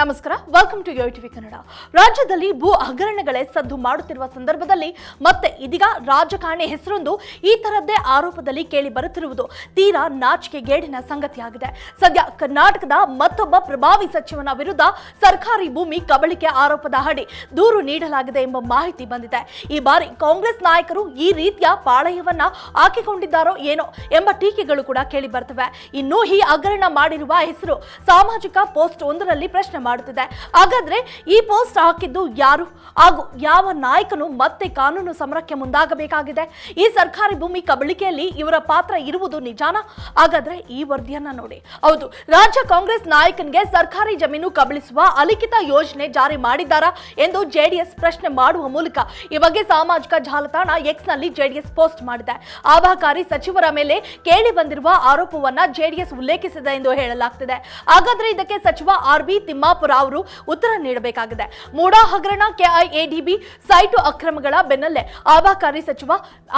ನಮಸ್ಕಾರ. Welcome to ಯೋಟಿವಿ Kannada ರಾಜ್ಯದಲ್ಲಿ ಭೂ ಹಗರಣಗಳೇ ಸದ್ದು ಮಾಡುತ್ತಿರುವ ಸಂದರ್ಭದಲ್ಲಿ ಮತ್ತೆ ಇದೀಗ ರಾಜಕಾರಣಿ ಹೆಸರೊಂದು ಈ ತರದ್ದೇ ಆರೋಪದಲ್ಲಿ ಕೇಳಿ ಬರುತ್ತಿರುವುದು. ತೀರಾ ನಾಚಿಕೆಗೇಡಿನ ಸಂಗತಿಯಾಗಿದೆ. ಸದ್ಯ ಕರ್ನಾಟಕದ ಮತ್ತೊಬ್ಬ ಪ್ರಭಾವಿ ಸಚಿವನ ವಿರುದ್ಧ ಸರ್ಕಾರಿ ಭೂಮಿ ಕಬಳಿಕೆ ಆರೋಪದ ಅಡಿ ದೂರು ನೀಡಲಾಗಿದೆ ಎಂಬ ಮಾಹಿತಿ ಬಂದಿದೆ. ಈ ಬಾರಿ ಕಾಂಗ್ರೆಸ್ ನಾಯಕರು ಈ ರೀತಿಯ ಪಾಳಯವನ್ನ ಹಾಕಿಕೊಂಡಿದ್ದಾರೋ ಏನೋ ಎಂಬ ಟೀಕೆಗಳು ಕೂಡ ಕೇಳಿ ಬರ್ತವೆ. ಇನ್ನು ಈ ಹಗರಣ ಮಾಡಿರುವ ಹೆಸರು ಸಾಮಾಜಿಕ ಪೋಸ್ಟ್ ಒಂದರಲ್ಲಿ ಪ್ರಶ್ನೆ ಮಾಡುತ್ತಿದೆ. ಹಾಗಾದ್ರೆ ಈ ಪೋಸ್ಟ್ ಹಾಕಿದ್ದು ಯಾರು? ಹಾಗೂ ಯಾವ ನಾಯಕನು ಮತ್ತೆ ಕಾನೂನು ಸಮರಕ್ಕೆ ಮುಂದಾಗಬೇಕಾಗಿದೆ? ಈ ಸರ್ಕಾರಿ ಭೂಮಿ ಕಬಳಿಕೆಯಲ್ಲಿ ಇವರ ಪಾತ್ರ ಇರುವುದು ನಿಜಾನ? ಹಾಗಾದ್ರೆ ಈ ವರದಿಯನ್ನ ನೋಡಿ. ಹೌದು, ರಾಜ್ಯ ಕಾಂಗ್ರೆಸ್ ನಾಯಕನಿಗೆ ಸರ್ಕಾರಿ ಜಮೀನು ಕಬಳಿಸುವ ಅಲಿಖಿತ ಯೋಜನೆ ಜಾರಿ ಮಾಡಿದ್ದಾರಾ ಎಂದು ಜೆಡಿಎಸ್ ಪ್ರಶ್ನೆ ಮಾಡುವ ಮೂಲಕ ಈ ಬಗ್ಗೆ ಸಾಮಾಜಿಕ ಜಾಲತಾಣ ಎಕ್ಸ್ನಲ್ಲಿ ಜೆಡಿಎಸ್ ಪೋಸ್ಟ್ ಮಾಡಿದೆ. ಆಬಾಕಾರಿ ಸಚಿವರ ಮೇಲೆ ಕೇಳಿ ಬಂದಿರುವ ಆರೋಪವನ್ನ ಜೆಡಿಎಸ್ ಉಲ್ಲೇಖಿಸಿದೆ ಎಂದು ಹೇಳಲಾಗ್ತಿದೆ. ಹಾಗಾದ್ರೆ ಇದಕ್ಕೆ ಸಚಿವ ಆರ್ ಬಿ ತಿಮ್ಮಾಪುರ ಅವರು ಉತ್ತರ ನೀಡಬೇಕಾಗಿದೆ. ಮೂಡ ಹಗರಣ, ಕೆಐಎಡಿಬಿ ಸೈಟು ಅಕ್ರಮಗಳ ಬೆನ್ನಲ್ಲೇ ಆಬಕಾರಿ ಸಚಿವ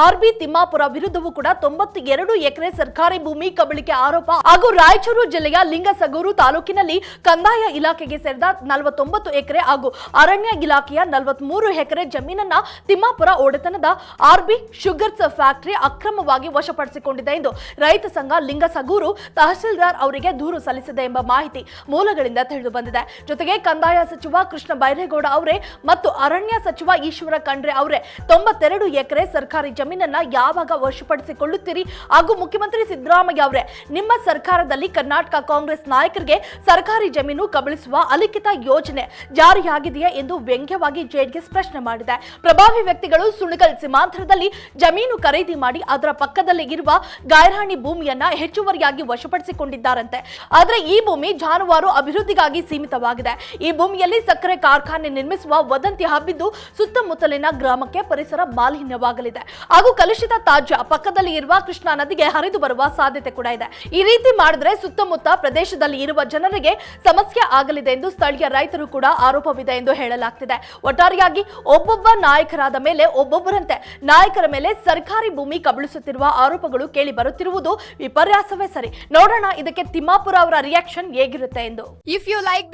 ಆರ್ ಬಿ ತಿಮ್ಮಾಪುರ ವಿರುದ್ಧವೂ ಕೂಡ ತೊಂಬತ್ತು ಎರಡು ಎಕರೆ ಸರ್ಕಾರಿ ಭೂಮಿ ಕಬಳಿಕೆ ಆರೋಪ ಹಾಗೂ ರಾಯಚೂರು ಜಿಲ್ಲೆಯ ಲಿಂಗಸಗೂರು ತಾಲೂಕಿನಲ್ಲಿ ಕಂದಾಯ ಇಲಾಖೆಗೆ ಸೇರಿದ ನಲವತ್ತೊಂಬತ್ತು ಎಕರೆ ಹಾಗೂ ಅರಣ್ಯ ಇಲಾಖೆಯ ನಲವತ್ಮೂರು ಎಕರೆ ಜಮೀನನ್ನ ತಿಮ್ಮಾಪುರ ಒಡೆತನದ ಆರ್ ಬಿ ಶುಗರ್ಸ್ ಫ್ಯಾಕ್ಟರಿ ಅಕ್ರಮವಾಗಿ ವಶಪಡಿಸಿಕೊಂಡಿದೆ ಎಂದು ರೈತ ಸಂಘ ಲಿಂಗಸಗೂರು ತಹಸೀಲ್ದಾರ್ ಅವರಿಗೆ ದೂರು ಸಲ್ಲಿಸಿದೆ ಎಂಬ ಮಾಹಿತಿ ಮೂಲಗಳಿಂದ ತಿಳಿದು ಬಂದಿದೆ. ಜೊತೆಗೆ ಕಂದಾಯ ಸಚಿವ ಕೃಷ್ಣ ಬೈರೇಗೌಡ ಅವರೇ ಮತ್ತು ಅರಣ್ಯ ಸಚಿವ ಈಶ್ವರ ಖಂಡ್ರೆ ಅವರೇ. ತೊಂಬತ್ತೆರಡು ಎಕರೆ ಸರ್ಕಾರಿ ಜಮೀನನ್ನ ಯಾವಾಗ ವಶಪಡಿಸಿಕೊಳ್ಳುತ್ತೀರಿ? ಹಾಗೂ ಮುಖ್ಯಮಂತ್ರಿ ಸಿದ್ದರಾಮಯ್ಯ ಅವರೇ, ನಿಮ್ಮ ಸರ್ಕಾರದಲ್ಲಿ ಕರ್ನಾಟಕ ಕಾಂಗ್ರೆಸ್ ನಾಯಕರಿಗೆ ಸರ್ಕಾರಿ ಜಮೀನು ಕಬಳಿಸುವ ಅಲಿಖಿತ ಯೋಜನೆ ಜಾರಿಯಾಗಿದೆಯೇ ಎಂದು ವ್ಯಂಗ್ಯವಾಗಿ ಜೆಡಿಎಸ್ ಪ್ರಶ್ನೆ ಮಾಡಿದೆ. ಪ್ರಭಾವಿ ವ್ಯಕ್ತಿಗಳು ಸುಣಗಲ್ ಸೀಮಾಂತರದಲ್ಲಿ ಜಮೀನು ಖರೀದಿ ಮಾಡಿ ಅದರ ಪಕ್ಕದಲ್ಲಿ ಇರುವ ಗಾಯರಾಣಿ ಭೂಮಿಯನ್ನ ಹೆಚ್ಚುವರಿಯಾಗಿ ವಶಪಡಿಸಿಕೊಂಡಿದ್ದಾರಂತೆ. ಆದರೆ ಈ ಭೂಮಿ ಜಾನುವಾರು ಅಭಿವೃದ್ಧಿಗಾಗಿ ಸೀಮಿತವಾಗಿದೆ ಈ ಭೂಮಿಯಲ್ಲಿ ಸಕ್ಕರೆ ಕಾರ್ಖಾನೆ ನಿರ್ಮಿಸುವ ವದಂತಿ ಹಬ್ಬಿದ್ದು ಸುತ್ತಮುತ್ತಲಿನ ಗ್ರಾಮಕ್ಕೆ ಪರಿಸರ ಮಾಲಿನ್ಯವಾಗಲಿದೆ. ಹಾಗೂ ಕಲುಷಿತ ತಾಜ್ಯ ಪಕ್ಕದಲ್ಲಿ ಇರುವ ಕೃಷ್ಣಾ ನದಿಗೆ ಹರಿದು ಬರುವ ಸಾಧ್ಯತೆ ಕೂಡ ಇದೆ. ಈ ರೀತಿ ಮಾಡಿದ್ರೆ ಸುತ್ತಮುತ್ತ ಪ್ರದೇಶದಲ್ಲಿ ಇರುವ ಜನರಿಗೆ ಸಮಸ್ಯೆ ಆಗಲಿದೆ ಎಂದು ಸ್ಥಳೀಯ ರೈತರು ಕೂಡ ಆರೋಪವಿದೆ ಎಂದು ಹೇಳಲಾಗ್ತಿದೆ. ಒಟ್ಟಾರೆಯಾಗಿ ಒಬ್ಬೊಬ್ಬ ನಾಯಕರಾದ ಮೇಲೆ ಒಬ್ಬೊಬ್ಬರಂತೆ ನಾಯಕರ ಮೇಲೆ ಸರ್ಕಾರಿ ಭೂಮಿ ಕಬಳಿಸುತ್ತಿರುವ ಆರೋಪಗಳು ಕೇಳಿ ಬರುತ್ತಿರುವುದು ವಿಪರ್ಯಾಸವೇ ಸರಿ. ನೋಡೋಣ ಇದಕ್ಕೆ ತಿಮ್ಮಾಪುರ ಅವರ ರಿಯಾಕ್ಷನ್ ಹೇಗಿರುತ್ತೆ ಎಂದು. If you like